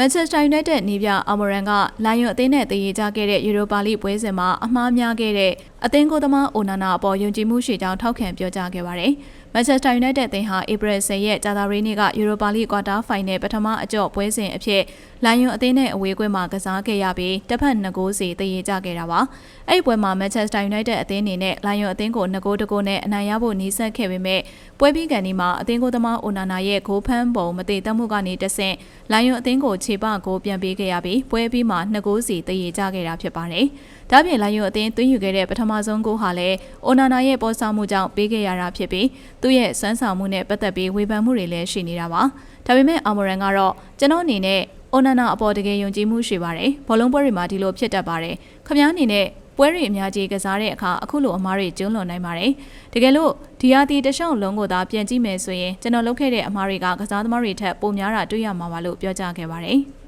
မန်ချက်စတာယူနိုက်တက်နေပြအာမော်ရန်ကလိုင်ယွန်အသင်းနဲ့တည်ရကြခဲ့တဲ့ယူရိုပါလိပွဲစဉ်မှာအမှားများခဲ့တဲ့အသင်းကိုယ်သမားအိုနာနာအပေါ်ယုံကြည်မှုရှိကြောင်းထောက်ခံပြောကြားခဲ့ပါတယ်။မန်ချက်စတာယူနိုက်တက်အသင်းဟာဧပြီ10ရက်ကြာသပတေးနေ့ကယူရိုပါလိကွာတာဖိုင်နယ်ပထမအကြော့ပွဲစဉ်အဖြစ်လိုင်ယွန်အသင်းနဲ့အဝေးကွင်းမှာကစားခဲ့ရပြီးတစ်ဖက်2ဂိုးစီတည်ရကြခဲ့တာပါ။အဲ့ဒီပွဲမှာမန်ချက်စတာယူနိုက်တက်အသင်းအနေနဲ့လိုင်ယွန်အသင်းကို2ဂိုးတကိုးနဲ့အနိုင်ရဖို့နှီးစပ်ခဲ့ပေမဲ့ပွဲပြီးကန်ဒီမှာအသင်းကိုယ်သမားအိုနာနာရဲ့ဂိုးဖမ်းပုံမတည်တတ်မှုကနေတဆင့်လိုင်ယွန်အသင်းကိုခြေပဂိုးပြန်ပေးခဲ့ရပြီးပွဲပြီးမှာ2ဂိုးစီတည်ရကြခဲ့တာဖြစ်ပါတယ်။ဒါပြင်လိုင်ယွန်အသင်းသွင်းယူခဲ့တဲ့ပထမဆုံးဂိုးဟာလည်းအိုနာနာရဲ့ပေါ်ဆောင်မှုကြောင့်ပေးခဲ့ရတာဖြစ်ပြီးသူ့ရဲ့စွမ်းဆောင်မှုနဲ့ပတ်သက်ပြီးဝေဖန်မှုတွေလည်းရှိနေတာပါ။ဒါပေမဲ့အာမော်ရန်ကတော့ကျွန်တော်အနေနဲ့အိုနာနာအပေါ်တကယ်ယုံကြည်မှုရှိပါတယ်။ဘောလုံးပွဲတွေမှာဒီလိုဖြစ်တတ်ပါတယ်။ခမားအနေနဲ့ ပွဲတွေအများကြီးကစားတဲ့အခါအခုလိုအမားတွေကျုံးလွန်နိုင်ပါတယ်။တကယ်လို့ဒီဟာဒီတရှောင်းလုံးကိုသာပြန်ကြည့်မယ်ဆိုရင်ကျွန်တော်လုပ်ခဲ့တဲ့အမားတွေကကစားသမားတွေထက်ပိုများတာတွေ့ရမှာပါလို့ပြောကြားခဲ့ပါတယ်။